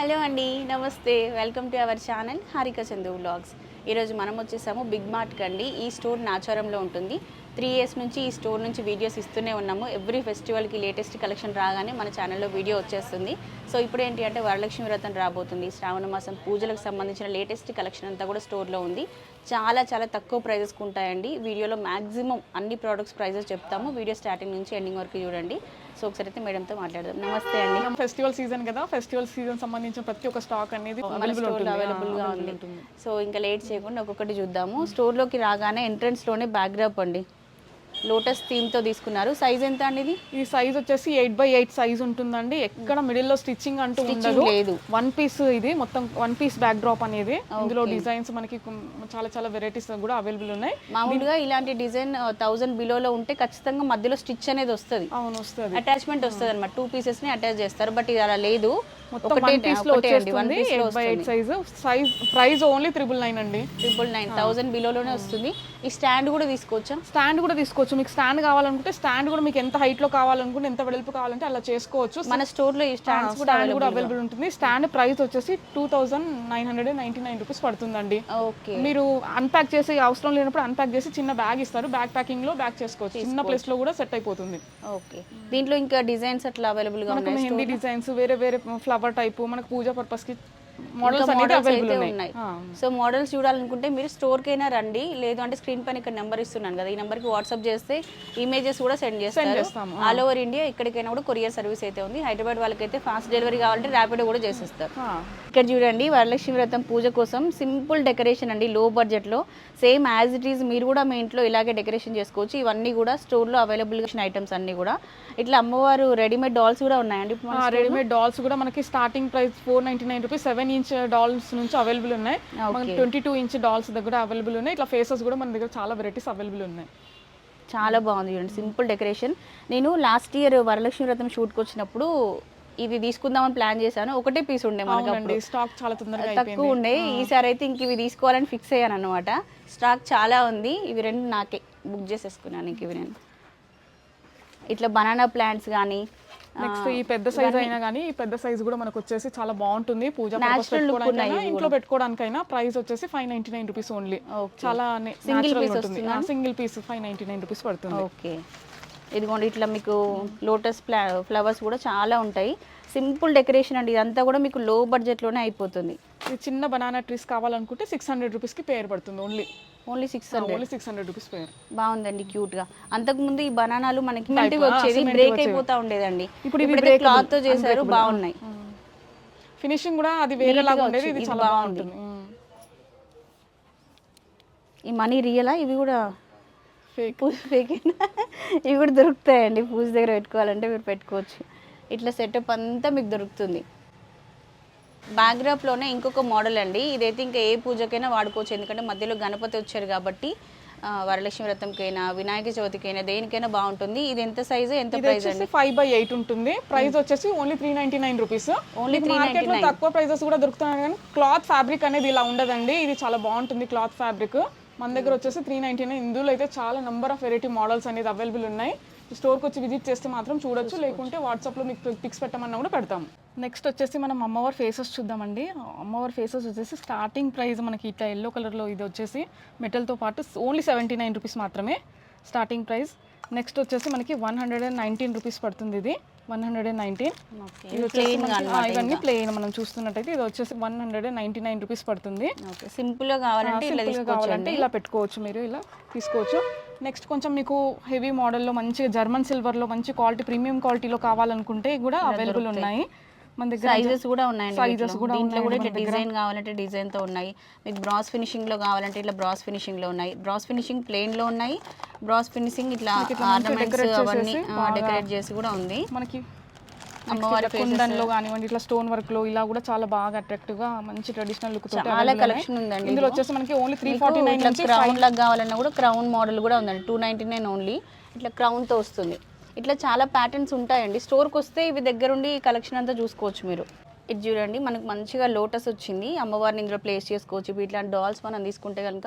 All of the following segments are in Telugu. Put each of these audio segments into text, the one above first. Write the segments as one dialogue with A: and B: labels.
A: హలో అండి నమస్తే. Welcome to our channel Harika Chandu vlogs ఈరోజు మనం వచ్చేసాము బిగ్ మార్ట్కి అండి. ఈ స్టోర్ నాచారంలో ఉంటుంది. త్రీ ఇయర్స్ నుంచి ఈ స్టోర్ నుంచి వీడియోస్ ఇస్తూనే ఉన్నాము. ఎవ్రీ ఫెస్టివల్కి లేటెస్ట్ కలెక్షన్ రాగానే మన ఛానల్లో వీడియో వచ్చేస్తుంది. సో ఇప్పుడు ఏంటి అంటే వరలక్ష్మి వ్రతం రాబోతుంది. శ్రావణ మాసం పూజలకు సంబంధించిన లేటెస్ట్ కలెక్షన్ అంతా కూడా స్టోర్లో ఉంది. చాలా చాలా తక్కువ ప్రైజెస్కి ఉంటాయండి. వీడియోలో మ్యాక్సిమం అన్ని ప్రోడక్ట్స్ ప్రైజెస్ చెప్తాము. వీడియో స్టార్టింగ్ నుంచి ఎండింగ్ వరకు చూడండి. సో ఒకసారి అయితే మేడంతో మాట్లాడదాం. నమస్తే అండి.
B: ఫెస్టివల్ సీజన్ కదా. ఫెస్టివల్ సీజన్ సంబంధించిన ప్రతి ఒక్క స్టాక్ అనేది
A: మన స్టోర్లో.
B: అవైలబుల్గా
A: ఉంది. సో ఇంకా లేట్ చేయకుండా ఒక్కొక్కటి చూద్దాము. స్టోర్లోకి రాగానే ఎంట్రన్స్లోనే బ్యాక్ డ్రాప్ అండి. లోటస్ థీమ్తో తీసుకున్నారు. సైజ్ ఎంత అండి ఇది
B: ఈ సైజ్ వచ్చేసి ఎయిట్ బై ఎయిట్ సైజ్ ఉంటుందండి. ఎక్కడ మిడిల్లో స్టిచ్చింగ్ అంటూ ఉండదు.
A: లేదు.
B: వన్ పీస్ ఇది మొత్తం వన్ పీస్ బ్యాక్ డ్రాప్ అనేది ఇందులో డిజైన్స్ మనకి చాలా చాలా వెరైటీస్ కూడా అవైలబుల్ ఉన్నాయి.
A: మామూలుగా ఇలాంటి డిజైన్ థౌసండ్ బిలోలో ఉంటే ఖచ్చితంగా మధ్యలో స్టిచ్ అనేది వస్తుంది.
B: అవును వస్తుంది.
A: అటాచ్మెంట్ వస్తుంది అనమాట టూ పీసెస్ని అటాచ్ చేస్తారు. బట్ ఇది అలా లేదు.
B: మొత్తం వన్
A: పీస్లో
B: వచ్చేస్తుంది. Eight by eight size size price only triple nine అండి.
A: ట్రిపుల్ నైన్ థౌసండ్ బిలోలోనే వస్తుంది. ఈ స్టాండ్ కూడా తీసుకోవచ్చా?
B: స్టాండ్ కూడా తీసుకోవచ్చు. మీకు స్టాండ్ కావాలనుకుంటే స్టాండ్ కూడా మీకు ఎంత హైట్లో కావాలనుకుంటే ఎంత వెడల్పు కావాలంటే అలా చేసుకోవచ్చు.
A: మన స్టోర్లో ఈ స్టాండ్స్ కూడా
B: స్టాండ్ కూడా అవైలబుల్ ఉంటుంది. స్టాండ్ ప్రైస్ వచ్చేసి two thousand nine hundred ninety nine rupees పడుతుందండి.
A: ఓకే
B: మీరు అన్పాక్ చేసి అవసరం లేనప్పుడు అన్పాక్ చేసి చిన్న బ్యాగ్ ఇస్తారు. బ్యాగ్ ప్యాకింగ్లో బ్యాగ్ చేసుకోవచ్చు. చిన్న ప్లేస్లో కూడా సెట్ అయిపోతుంది.
A: ఓకే దీంట్లో ఇంకా డిజైన్స్ అట్లా
B: అవైలబుల్గా
A: ఉన్నాయి?
B: మెహందీ డిజైన్స్ వేరే వేరే ఫ్లవర్ ఫ్లవర్ టైపు మనకు పూజ పర్పస్కి మోడల్స్
A: అయితే
B: ఉన్నాయి.
A: సో మోడల్స్ చూడాలనుకుంటే మీరు స్టోర్ కైనా రండి. లేదు అంటే స్క్రీన్ పైన ఇక్కడ నెంబర్ ఇస్తున్నాను కదా ఈ నెంబర్కి వాట్సాప్ చేస్తే ఇమేజెస్ కూడా సెండ్ చేస్తారు. ఆల్ ఓవర్ ఇండియా ఎక్కడికైనా కూడా కొరియర్ సర్వీస్ అయితే ఉంది. హైదరాబాద్ వాళ్ళకైతే ఫాస్ట్ డెలివరీ కావాలంటే ర్యాపిడో కూడా చేసేస్తారు. ఇక్కడ చూడండి వరలక్ష్మి వ్రతం పూజ కోసం సింపుల్ డెకరేషన్ అండి లో. బడ్జెట్లో సేమ్ యాజ్ ఇట్ ఈజ్ మీరు కూడా మీ ఇంట్లో ఇలాగే డెకరేషన్ చేసుకోవచ్చు. ఇవన్నీ కూడా స్టోర్లో అవైలబుల్గా ఐటమ్స్ అన్నీ కూడా. ఇట్లా అమ్మవారు రెడీమేడ్ డాల్స్ కూడా ఉన్నాయండి?
B: రెడీమేడ్ డాల్స్ కూడా మనకి starting price four ninety nine rupees seven inch dolls నుంచి అవైలబుల్ ఉన్నాయి. మనకి ట్వంటీ టూ ఇంచ్ డాల్స్ దగ్గర అవైలబుల్ ఉన్నాయి. ఇట్లా ఫేసెస్ కూడా మన దగ్గర చాలా వెరైటీస్ అవైలబుల్ ఉన్నాయి.
A: చాలా బాగుంది చూడండి. Simple decoration. నేను లాస్ట్ ఇయర్ వరలక్ష్మి వ్రతం షూట్కి వచ్చినప్పుడు ఇది తీసుకుందామని ప్లాన్ చేశాను. ఒకటే పీస్ ఉండే మనకు
B: స్టాక్ చాలా తొందరగా
A: తక్కువ ఉండే. ఈసారి అయితే ఇంక ఇవి తీసుకోవాలని ఫిక్స్ అయ్యాను అనమాట స్టాక్ చాలా ఉంది. ఇవి రెండు నాకే. బుక్ చేసేసుకున్నాను ఇంక ఇవి నేను ఇట్లా బనానా ప్లాంట్స్ కానీ
B: నెక్స్ట్ ఈ పెద్ద సైజ్ అయినా కానీ ఈ పెద్ద సైజ్ కూడా మనకు వచ్చేసి చాలా బాగుంటుంది. పూజ ఇంట్లో పెట్టుకోవడానికైనా ప్రైస్ వచ్చేసి five ninety nine rupees only. చాలా సింగిల్ పీస్ ఉంటుంది. Single piece five ninety nine rupees పడుతుంది.
A: ఓకే ఇదిగోండి ఇట్లా మీకు లోటస్ ఫ్లా ఫ్లవర్స్ కూడా చాలా ఉంటాయి. సింపుల్ డెకరేషన్ అండి. ఇదంతా కూడా మీకు లో బడ్జెట్లోనే అయిపోతుంది.
B: చిన్న బనానా ట్రీస్ కావాలనుకుంటే సిక్స్ హండ్రెడ్ రూపీస్కి పేరు పడుతుంది only
A: only six hundred
B: only six hundred rupees పేరు
A: బాగుందండి క్యూట్గా. అంతకుముందు ఈ బనానాలు మనకి సిమెంట్ వచ్చేది బ్రేక్. అయిపోతా ఉండేదండి.
B: ఇప్పుడు ఇవి
A: క్లాత్తో చేశారు బాగున్నాయి.
B: ఫినిషింగ్ కూడా అది వేరే లాగా ఉండేది ఇది చాలా. బాగుంటుంది
A: ఈ మనీ రియలా? ఇవి కూడా
B: ఫేక్
A: పూజ ఏనా? ఇవి కూడా దొరుకుతాయండి పూజ దగ్గర పెట్టుకోవాలంటే మీరు పెట్టుకోవచ్చు. ఇట్లా సెటప్ అంతా మీకు దొరుకుతుంది. లోనే ఇంకొక మోడల్ అండి. ఇదైతే ఇంకా ఏ పూజకైనా వాడుకోవచ్చు. ఎందుకంటే మధ్యలో గణపతి వచ్చారు కాబట్టి వరలక్ష్మి వ్రతంకైనా వినాయక చవితికైనా దేనికైనా బాగుంటుంది. ఇది ఎంత సైజు ఎంత ప్రైస్
B: వచ్చేసి ఫైవ్ బై ఎయిట్ ఉంటుంది. ప్రైస్ వచ్చేసి only three ninety nine rupees
A: Only
B: మార్కెట్లో తక్కువ ప్రైసెస్ కూడా దొరుకుతున్నాయి కానీ క్లాత్ ఫ్యాబ్రిక్ అనేది ఇలా ఉండదండి. ఇది చాలా బాగుంటుంది క్లాత్ ఫ్యాబ్రిక్. మన దగ్గర వచ్చేసి త్రీ నైన్టీ నైన్ ఇందులో అయితే చాలా నెంబర్ ఆఫ్ వెరైటీ మోడల్స్ అనేది అవైలబుల్ ఉన్నాయి. స్టోర్కి వచ్చి విజిట్ చేస్తే మాత్రం చూడొచ్చు. లేకుంటే వాట్సాప్లో మీకు పిక్స్ పెట్టమన్నా కూడా పెడతాం నెక్స్ట్ వచ్చేసి మనం అమ్మవారి ఫేసెస్ చూద్దామండి. అమ్మవారి ఫేసెస్ వచ్చేసి స్టార్టింగ్ ప్రైస్ మనకి ఇట్లా ఎల్లో కలర్లో ఇది వచ్చేసి మెటల్తో పాటు ఓన్లీ సెవెంటీ నైన్ రూపీస్ మాత్రమే స్టార్టింగ్ ప్రైస్. నెక్స్ట్ వచ్చేసి మనకి one hundred and nineteen rupees పడుతుంది ఇది. One hundred and nineteen. ఇది వచ్చేసి ఇవన్నీ ప్లెయిన్ మనం చూస్తున్నట్టయితే ఇది వచ్చేసి one hundred and ninety nine rupees పడుతుంది.
A: ఓకే. సింపుల్గా కావాలంటే ఇట్లా
B: సింపుల్గా కావాలంటే ఇలా పెట్టుకోవచ్చు మీరు ఇలా తీసుకోవచ్చు. నెక్స్ట్ కొంచెం మీకు హెవీ మోడల్లో మంచి జర్మన్ సిల్వర్లో మంచి క్వాలిటీ ప్రీమియం క్వాలిటీలో కావాలనుకుంటే కూడా అవైలబుల్ ఉన్నాయి. మన దగ్గర
A: సైజెస్ కూడా ఉన్నాయండి
B: Sizes
A: వీటిలో.
B: కూడా
A: దీంట్లో కూడా ఇట్లా డిజైన్ కావాలంటే డిజైన్తో ఉన్నాయి. మీకు బ్రాస్ ఫినిషింగ్లో కావాలంటే ఇట్లా బ్రాస్ ఫినిషింగ్లో ఉన్నాయి. బ్రాస్ ఫినిషింగ్ ప్లెయిన్లో ఉన్నాయి. బ్రాస్ ఫినిషింగ్ ఇట్లా ఆర్నమెంట్స్ అవన్నీ డెకరేట్ చేసి కూడా ఉంది.
B: మనకి
A: అమ్మవారి
B: కుందన్లో కానివ్వండి ఇట్లా స్టోన్ వర్క్లో ఇలా కూడా చాలా బాగా అట్రాక్టివ్గా మంచి ట్రెడిషనల్ లుక్
A: చాలా. కలెక్షన్ ఉందండి
B: ఇందులో వచ్చేసి మనకి ఓన్లీ త్రీ ఫార్టీ నైన్
A: ఇట్లా క్రౌన్ లాగా కావాలన్నా కూడా క్రౌన్ మోడల్ కూడా ఉందండి. టూ నైన్టీ నైన్ ఓన్లీ ఇట్లా crown తో వస్తుంది. ఇట్లా చాలా ప్యాటర్న్స్ ఉంటాయండి. స్టోర్కి వస్తే ఇవి దగ్గరుండి కలెక్షన్ అంతా చూసుకోవచ్చు మీరు. ఇది చూడండి మనకు మంచిగా లోటస్ వచ్చింది. అమ్మవారిని ఇందులో ప్లేస్ చేసుకోవచ్చు. ఇట్లాంటి డాల్స్ మనం తీసుకుంటే కనుక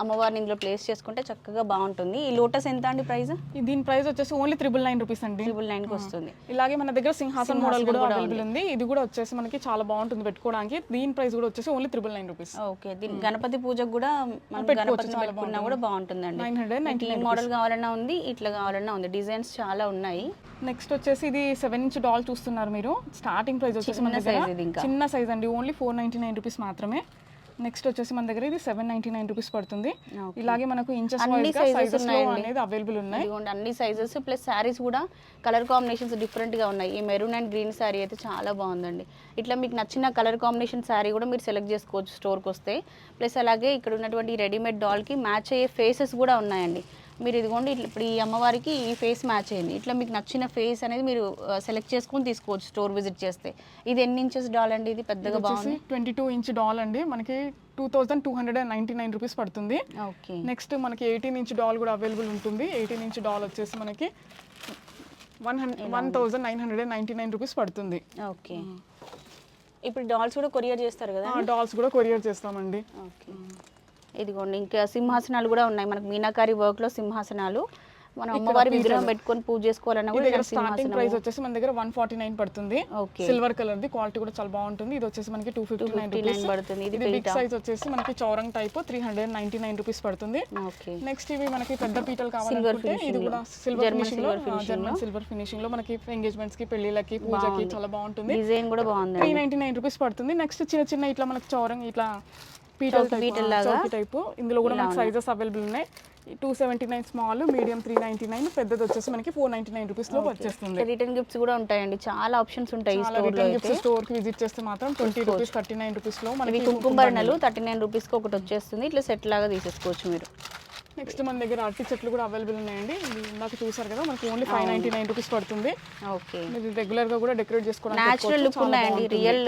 A: అమ్మవారిని ఇందులో ప్లేస్ చేసుకుంటే చక్కగా బాగుంటుంది. ఈ లోటస్ ఎంత అండి ప్రైస్
B: దీని ప్రైస్ వచ్చేసి ఓన్లీ త్రిబుల్ నైన్ రూపీస్ అండి.
A: ట్రిపుల్ నైన్కి వస్తుంది.
B: ఇలాగే మన దగ్గర సింహాసన్ మోడల్ కూడా అవైలబుల్ ఉంది. ఇది కూడా వచ్చేసి మనకి చాలా బాగుంటుంది పెట్టుకోవడానికి. దీని ప్రైస్ కూడా వచ్చేసి only triple nine rupees
A: okay. దీని గణపతి పూజకు కూడా మనం గణపతిని పెట్టుకున్నా కూడా బాగుంటుందండి.
B: నైన్ హండ్రెడ్
A: ఈ మోడల్ కావాలన్నా ఉంది ఇట్లా కావాలన్నా ఉంది. డిజైన్స్ చాలా ఉన్నాయి.
B: నెక్స్ట్ వచ్చేసి ఇది సెవెన్ ఇంచ్ డాల్ చూస్తున్నారు మీరు. స్టార్టింగ్ ప్రైస్ వచ్చేసి మన.
A: చిన్న
B: సైజ్ అండి. Only four ninety nine rupees మాత్రమే. నెక్స్ట్ వచ్చేసి మన దగ్గర ఇది సెవెన్ నైన్టీ నైన్ రూపీస్ పడుతుంది. ఇలాగే మనకు
A: ఇంచెస్గా
B: సైజెస్. అనేది అవైలబుల్ ఉన్నాయి.
A: అన్ని సైజెస్ ప్లస్ శారీస్ కూడా కలర్ కాంబినేషన్స్ డిఫరెంట్గా ఉన్నాయి. ఈ మెరూన్ అండ్ గ్రీన్ శారీ అయితే చాలా బాగుందండి. ఇట్లా మీకు నచ్చిన కలర్ కాంబినేషన్ శారీ కూడా మీరు సెలెక్ట్ చేసుకోవచ్చు స్టోర్కి వస్తే. ప్లస్ అలాగే ఇక్కడ ఉన్నటువంటి రెడీమేడ్ డాల్కి మ్యాచ్ అయ్యే ఫేసెస్ కూడా ఉన్నాయండి. మీరు ఇదిగోండి ఇట్లా ఇప్పుడు ఈ అమ్మవారికి ఈ ఫేస్ మ్యాచ్ అయింది. ఇట్లా మీకు నచ్చిన ఫేస్ అనేది మీరు సెలెక్ట్ చేసుకొని తీసుకోవచ్చు స్టోర్ విజిట్ చేస్తే. ఇది ఎన్ని ఇంచెస్ డాల్ అండి? ఇది పెద్దగా బాగుంది.
B: ట్వంటీ టూ ఇంచ్ డాల్ అండి. మనకి two thousand two hundred and ninety nine rupees పడుతుంది.
A: ఓకే.
B: నెక్స్ట్ మనకి ఎయిటీన్ ఇంచ్ డాల్ కూడా అవైలబుల్ ఉంటుంది. ఎయిటీన్ ఇంచ్ డాల్ వచ్చేసి మనకి one hundred one thousand nine hundred and ninety nine rupees పడుతుంది.
A: ఓకే. ఇప్పుడు డాల్స్ కూడా కొరియర్ చేస్తారు కదా
B: డాల్స్ కూడా కొరియర్ చేస్తామండి.
A: ఓకే. ఇదిగోండి ఇంకా సింహాసనాలు కూడా ఉన్నాయి. మనకు మీనాకారి వర్క్లో సింహాసనాలు. మనం అమ్మవారి విగ్రహం పెట్టుకొని పూజ చేసుకోవాలన్నా
B: ఈ
A: కూడా
B: స్టార్టింగ్ ప్రైస్ వచ్చేసి మన దగ్గర వన్ ఫార్టీ నైన్ పడుతుంది సిల్వర్ కలర్ ది క్వాలిటీ కూడా చాలా బాగుంటుంది. ఇది వచ్చేసి మనకి టూ ఫిఫ్టీ నైన్
A: 259
B: రూపీస్
A: పడుతుంది. ఇది
B: బిగ్. సైజ్ వచ్చేసి మనకి చౌరంగ్ type three hundred ninety nine rupees పడుతుంది నెక్స్ట్ ఇవి మనకి పెద్ద పీటలు కావాలనుకుంటే ఇది కూడా. సిల్వర్
A: ఫినిషింగ్లో
B: జర్మన్ సిల్వర్ ఫినిషింగ్లో. మనకి ఎంగేజ్మెంట్స్కి పెళ్ళిళ్ళకి పూజకి చాలా బాగుంటుంది.
A: డిజైన్ కూడా బాగుంది
B: త్రీ నైన్టీ నైన్ రూపీస్ పడుతుంది. నెక్స్ట్ చిన్న చిన్న ఇట్లా మనకి చౌరంగ్ ఇట్లా పీటల్
A: లాగా?
B: టైప్. ఇందులో కూడా మనకి సైజెస్ అవైలబుల్ ఉన్నాయి. Two seventy nine small medium three ninety nine పెద్దది వచ్చేసి మనకి ఫోర్ నైన్టీ నైన్ రూపీస్లో వచ్చేస్తుంది.
A: రిటర్న్ గిఫ్ట్స్ కూడా ఉంటాయండి. చాలా ఆప్షన్స్ ఉంటాయి
B: రిటర్న్ గిఫ్ట్స్ స్టోర్కి విజిట్ చేస్తే మాత్రం ట్వంటీ రూపీస్ థర్టీ నైన్
A: రూపీస్లో
B: మనకి
A: కుంకుమ బరణలు థర్టీ నైన్ రూపీస్కి ఒకటి వచ్చేస్తుంది. ఇట్లా సెట్ లాగా తీసేసుకోవచ్చు మీరు.
B: నెక్స్ట్ మన దగ్గర అరటి చెట్లు కూడా అవైలబుల్ ఉన్నాయండి. ఇది ఇందాక చూసారు కదా మనకి only five ninety nine rupees పడుతుంది.
A: ఓకే
B: మీరు రెగ్యులర్గా కూడా డెకరేట్ చేసుకోవడానికి
A: న్యాచురల్ లుక్ ఉన్నాయండి. రియల్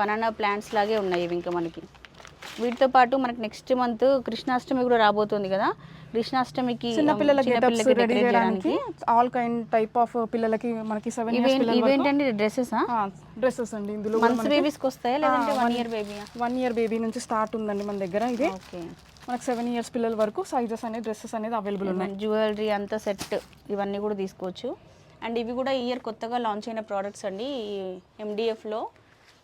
A: బనానా ప్లాంట్స్ లాగే ఉన్నాయి ఇవి ఇంకా మనకి. వీటితో పాటు మనకి నెక్స్ట్ మంత్ కృష్ణాష్టమి కూడా రాబోతుంది కదా. కృష్ణాష్టమికి చిన్నపిల్లలకి
B: రెడీ చేయడానికి ఆల్ కైండ్ టైప్ ఆఫ్ పిల్లలకి మనకి సెవెన్
A: ఇవేంటండి? డ్రెస్సెస్
B: డ్రెస్సెస్ అండి ఇందులో
A: మంత్స్ బేబీస్కి వస్తాయా? లేదంటే వన్ ఇయర్ బేబీయా
B: వన్ ఇయర్ బేబీ నుంచి స్టార్ట్ ఉందండి మన దగ్గర. ఇది
A: ఓకే.
B: మనకి సెవెన్ ఇయర్స్ పిల్లల వరకు సైజెస్ అనేది డ్రెస్సెస్ అనేది అవైలబుల్ ఉన్నాయి.
A: జ్యువెలరీ అంతా సెట్ ఇవన్నీ కూడా తీసుకోవచ్చు. అండ్ ఇవి కూడా ఇయర్ కొత్తగా లాంచ్ అయిన ప్రోడక్ట్స్ అండి. ఎండిఎఫ్లో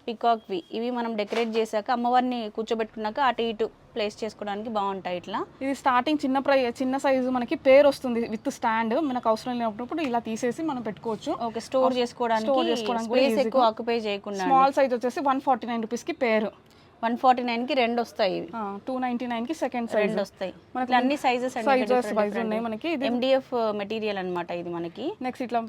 A: పికాక్వి ఇవి మనం డెకరేట్ చేశాక అమ్మవారిని కూర్చోబెట్టుకున్నాక అటు ఇటు ప్లేస్ చేసుకోవడానికి బాగుంటాయి ఇట్లా.
B: ఇది స్టార్టింగ్ చిన్న ప్రై చిన్న సైజు మనకి పేరు వస్తుంది విత్ స్టాండ్. మనకు అవసరం లేనప్పుడు ఇలా తీసేసి మనం పెట్టుకోవచ్చు.
A: ఓకే స్టోర్ చేసుకోవడానికి స్పేస్ ఎక్కువ ఆక్యుపై చేయకుండా
B: స్మాల్ సైజ్ వచ్చేసి వన్ ఫార్టీ నైన్ రూపీస్కి పేరు.
A: వన్ ఫార్టీ నైన్కి రెండు వస్తాయి ఇవి.
B: టూ నైన్టీ నైన్కి సెకండ్ సైజ్.
A: రెండు వస్తాయి.
B: మనకి
A: అన్ని సైజెస్
B: సైజెస్ వైజ్ ఉన్నాయి మనకి. ఇది
A: ఎండిఎఫ్ మెటీరియల్ అన్నమాట ఇది మనకి.
B: నెక్స్ట్ ఇట్లా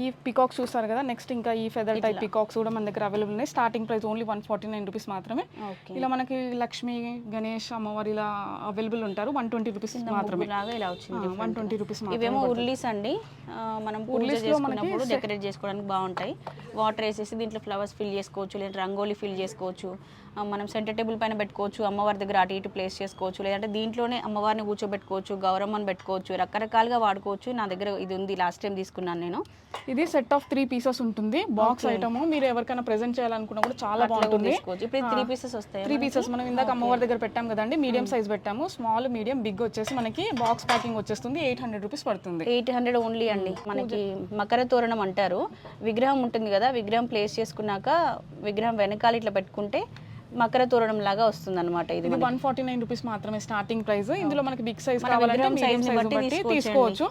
B: ఈ పికాక్స్ చూస్తారు కదా నెక్స్ట్ ఇంకా ఈ ఫెదర్ టైప్ పికాక్స్ కూడా మన దగ్గర అవైలబుల్ ఉన్నాయి. Starting price only one forty nine rupees మాత్రమే ఇలా మనకి లక్ష్మి గణేష్ అమ్మవారి ఇలా అవైలబుల్ ఉంటారు. వన్ ట్వంటీ రూపీస్ మాత్రమే.
A: లాగా ఇలా వచ్చింది
B: వన్ ట్వంటీ రూపీస్
A: ఇవేమో ఉర్లీస్ అండి. మనం పూజ చేసుకున్నప్పుడు డెకరేట్ చేసుకోవడానికి బాగుంటాయి. వాటర్ వేసేసి దీంట్లో ఫ్లవర్స్ ఫిల్ చేసుకోవచ్చు లేదంటే రంగోలీ ఫిల్ చేసుకోవచ్చు. మనం సెంటర్ టేబుల్ పైన పెట్టుకోవచ్చు అమ్మవారి దగ్గర అటు ఇటు ప్లేస్ చేసుకోవచ్చు లేదంటే దీంట్లోనే అమ్మవారిని కూర్చోబెట్టుకోవచ్చు గౌరమ్మని పెట్టుకోవచ్చు రకరకాలుగా వాడుకోవచ్చు. నా దగ్గర ఇది ఉంది లాస్ట్ టైం తీసుకున్నాను నేను.
B: ఇది సెట్ ఆఫ్ త్రీ పీసెస్ ఉంటుంది. బాక్స్ ఐటమ్ మీరు ఎవరికైనా ప్రెజెంట్ చేయాలనుకున్నా కూడా చాలా బాగుంటుంది.
A: ఇప్పుడు త్రీ పీసెస్ వస్తాయి
B: త్రీ పీసెస్ మనం ఇందాక అమ్మవారి దగ్గర పెట్టాం కదండి. మీడియం సైజ్ పెట్టాము. స్మాల్ మీడియం బిగ్ వచ్చేసి మనకి బాక్స్ ప్యాకింగ్ వచ్చేస్తుంది. ఎయిట్ హండ్రెడ్ రూపీస్ పడుతుంది.
A: ఎయిట్ హండ్రెడ్ ఓన్లీ అండి. మనకి మకర తోరణం అంటారు. విగ్రహం ఉంటుంది కదా విగ్రహం ప్లేస్ చేసుకున్నాక విగ్రహం వెనకాల ఇట్లా పెట్టుకుంటే మకర తోరణం లాగా వస్తుంది అనమాట ఇది
B: ఇది వన్ ఫార్టీ నైన్ రూపీస్ మాత్రమే స్టార్టింగ్ ప్రైస్ ఇందులో మనకి బిగ్ సైజ్ కావాలంటే మీడియం సైజ్
A: బట్టి
B: తీసుకోవచ్చు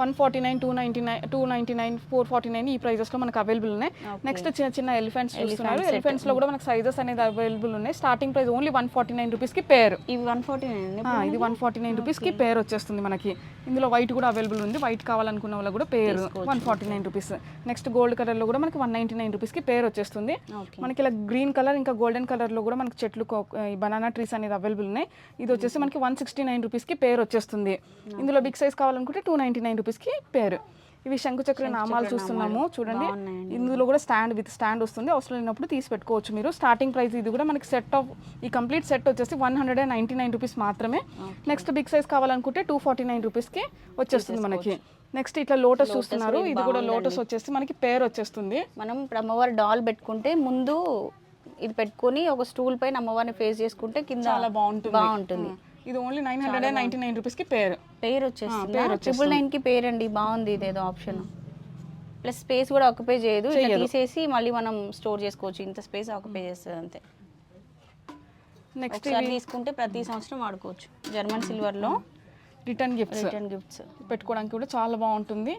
B: one forty nine two ninety nine two ninety nine four forty nine ఈ ప్రైజెస్లో మనకి అవైలబుల్ ఉన్నాయి. నెక్స్ట్ చిన్న చిన్న ఎలిఫెంట్స్ చూస్తున్నారు. ఎలిఫెంట్స్లో కూడా మనకి సైజెస్ అనేది అవైలబుల్ ఉన్నాయి. Starting price only one forty nine రూపీస్కి పేర్
A: ఇవి వన్ ఫార్టీ నైన్
B: ఇది వన్ ఫార్టీ నైన్ రూపీస్కి పేర్ వచ్చేస్తుంది మనకి. ఇందులో వైట్ కూడా అవైలబుల్ ఉంది. వైట్ కావాలనుకున్న వాళ్ళు కూడా pair one forty nine rupees next gold కలర్లో కూడా మనకి వన్ నైన్టీ నైన్ రూపీస్కి పేర్ వచ్చేస్తుంది. మనకి ఇలా గ్రీన్ కలర్ ఇంకా గోల్డెన్ కలర్లో కూడా మనకి చెట్లు బనానా ట్రీస్ అనేది అవైలబుల్ ఉన్నాయి. ఇది వచ్చేసి మనకి వన్ సిక్స్టీ నైన్ రూపీస్కి పేరు వచ్చేస్తుంది. ఇందులో బిగ్ సైజ్ కావాలనుకుంటే టూ నైన్టీ నైన్ రూపీస్కి పేరు. ఇవి శంకుచక్ర నామాలు చూస్తున్నాము చూడండి. ఇందులో కూడా స్టాండ్ విత్ స్టాండ్ వస్తుంది. అవసరం లేనప్పుడు తీసి పెట్టుకోవచ్చు మీరు. స్టార్టింగ్ ప్రైస్ ఇది కూడా మనకి సెట్ ఆఫ్ ఈ కంప్లీట్ సెట్ వచ్చేసి one hundred and ninety nine rupees మాత్రమే నెక్స్ట్ బిగ్ సైజ్ కావాలనుకుంటే టూ ఫార్టీ నైన్ రూపీస్కి వచ్చేస్తుంది మనకి. నెక్స్ట్ ఇట్లా లోటస్ చూస్తున్నారు. ఇది కూడా లోటస్ వచ్చేసి మనకి పేరు వచ్చేస్తుంది.
A: మనం ఇప్పుడు అమ్మవారి డాల్ పెట్టుకుంటే ముందు ఇది పెట్టుకొని ఒక స్టూల్ పైన అమ్మవారిని ఫేస్ చేసుకుంటే కింద
B: చాలా బాగుంటుంది.
A: బాగుంటుంది.
B: ఇది only nine hundred and ninety nine రూపీస్కి పేర్
A: పేరు వచ్చేస్తుంది? ట్రిపుల్ నైన్కి పేరు అండి బాగుంది ఇదేదో ఆప్షన్ ప్లస్ స్పేస్ కూడా ఆక్యుపై చేయదు తీసేసి మళ్ళీ మనం స్టోర్ చేసుకోవచ్చు. ఇంత స్పేస్ ఆక్యుపై చేస్తుంది అంతే.
B: నెక్స్ట్
A: తీసుకుంటే ప్రతి సంవత్సరం వాడుకోవచ్చు. జర్మన్ సిల్వర్లో
B: రిటర్న్ గిఫ్ట్స్
A: రిటర్న్ గిఫ్ట్స్
B: పెట్టుకోవడానికి కూడా చాలా బాగుంటుంది.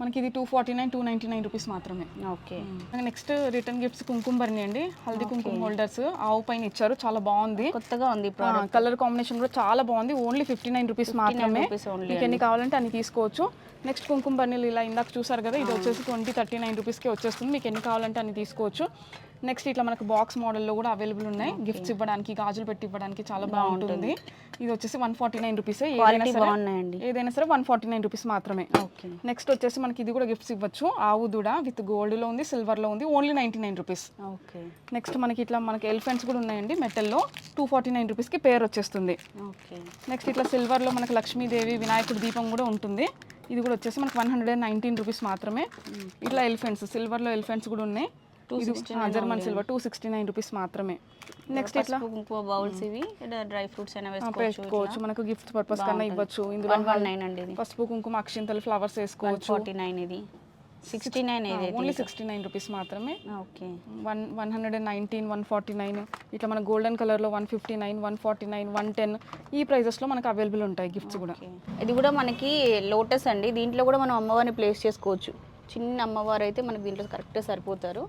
B: మనకి ఇది two forty nine two ninety nine rupees మాత్రమే
A: ఓకే
B: నెక్స్ట్ రిటర్న్ గిఫ్ట్స్ కుంకుమ బర్ని అండి. హల్దీ కుంకుమ హోల్డర్స్ ఆవు పైన ఇచ్చారు. చాలా బాగుంది.
A: కొత్తగా ఉంది
B: కలర్ కాంబినేషన్ కూడా చాలా బాగుంది. ఓన్లీ ఫిఫ్టీ నైన్ రూపీస్ మాత్రమే. మీకు ఎన్ని కావాలంటే అన్ని తీసుకోవచ్చు. నెక్స్ట్ కుంకుమ బర్నీలు ఇలా ఇందాక చూసారు కదా ఇది వచ్చేసి ట్వంటీ థర్టీ నైన్ రూపీస్కి వచ్చేస్తుంది. మీకు ఎన్ని కావాలంటే అన్ని తీసుకోవచ్చు. నెక్స్ట్ ఇట్లా మనకు బాక్స్ మోడల్లో కూడా అవైలబుల్ ఉన్నాయి. గిఫ్ట్స్ ఇవ్వడానికి గాజులు పెట్టి ఇవ్వడానికి చాలా బాగుంటుంది. ఇది వచ్చేసి వన్ ఫార్టీ నైన్ రూపీస్. ఏదైనా సరే ఏదైనా సరే వన్ ఫార్టీ నైన్ రూపీస్ మాత్రమే.
A: ఓకే.
B: నెక్స్ట్ వచ్చేసి మనకి ఇది కూడా గిఫ్ట్స్ ఇవ్వచ్చు. ఆవు దూడ విత్ గోల్డ్లో ఉంది సిల్వర్లో ఉంది only ninety nine rupees.
A: Okay.
B: Next మనకి ఇట్లా మనకి ఎలిఫెంట్స్ కూడా ఉన్నాయండి మెటల్లో టూ ఫార్టీ నైన్ రూపీస్కి పేర్ వచ్చేస్తుంది. నెక్స్ట్ ఇట్లా సిల్వర్లో మనకి లక్ష్మీదేవి వినాయకుడి దీపం కూడా ఉంటుంది. ఇది కూడా వచ్చేసి మనకి one hundred and nineteen rupees మాత్రమే. ఇట్లా ఎలిఫెంట్స్ సిల్వర్లో ఎలిఫెంట్స్ కూడా ఉన్నాయి. German silver two sixty nine rupees మాత్రమే. నెక్స్ట్ ఇట్లా
A: బౌల్స్ ఇవి డ్రై ఫ్రూట్స్ అయినా వేసుకోవచ్చు
B: వేసుకోవచ్చు మనకు గిఫ్ట్ పర్పస్ కన్నా ఇవ్వచ్చు. ఇందులో
A: వన్ నైన్ అండి ఇది.
B: పసుపు కుంకుమ అక్షింతలు ఫ్లవర్స్ వేసుకోవచ్చు.
A: ఫార్టీ నైన్ ఇది. Sixty nine
B: only sixty nine rupees మాత్రమే.
A: Okay
B: one one hundred and nineteen one forty nine ఇట్లా మన గోల్డెన్ కలర్లో one fifty nine one forty nine one ten ఈ ప్రైజెస్లో మనకు అవైలబుల్ ఉంటాయి గిఫ్ట్స్ కూడా.
A: ఇది కూడా మనకి లోటస్ అండి. దీంట్లో కూడా మనం అమ్మవారిని ప్లేస్ చేసుకోవచ్చు. చిన్న అమ్మవారు అయితే మనకి దీంట్లో కరెక్ట్గా సరిపోతారు.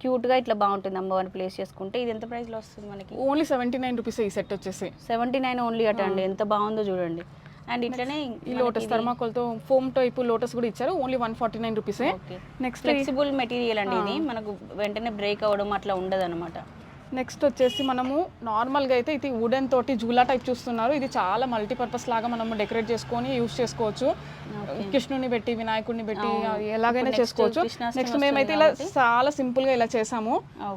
A: క్యూట్గా ఇట్లా బాగుంటుంది అమ్మవారిని ప్లేస్ చేసుకుంటే. ఇది ఎంత ప్రైస్లో వస్తుంది మనకి?
B: ఓన్లీ సెవెంటీ నైన్ రూపీస్ ఈ సెట్ వచ్చేసి.
A: సెవెంటీ నైన్ ఓన్లీ అట అండి. ఎంత బాగుందో చూడండి. అండ్ ఇట్లనే
B: ఈ లోటస్ థర్మాకోల్తో ఫోమ్ టైప్ లోటస్ కూడా ఇచ్చారు. ఓన్లీ వన్ ఫార్టీ నైన్ రూపీసే నెక్స్ట్
A: ఫ్లెక్సిబుల్ మెటీరియల్ అండి ఇది. మనకు వెంటనే బ్రేక్ అవ్వడం అట్లా ఉండదు అనమాట
B: నెక్స్ట్ వచ్చేసి మనము నార్మల్గా అయితే ఇది వుడెన్ తోటి జూలా టైప్ చూస్తున్నారు. ఇది చాలా మల్టీపర్పస్ లాగా మనము డెకరేట్ చేసుకొని యూస్ చేసుకోవచ్చు. కృష్ణుని పెట్టి వినాయకుడిని పెట్టి ఎలాగైనా చేసుకోవచ్చు. నెక్స్ట్ మేమైతే ఇలా చాలా సింపుల్గా ఇలా చేసాము.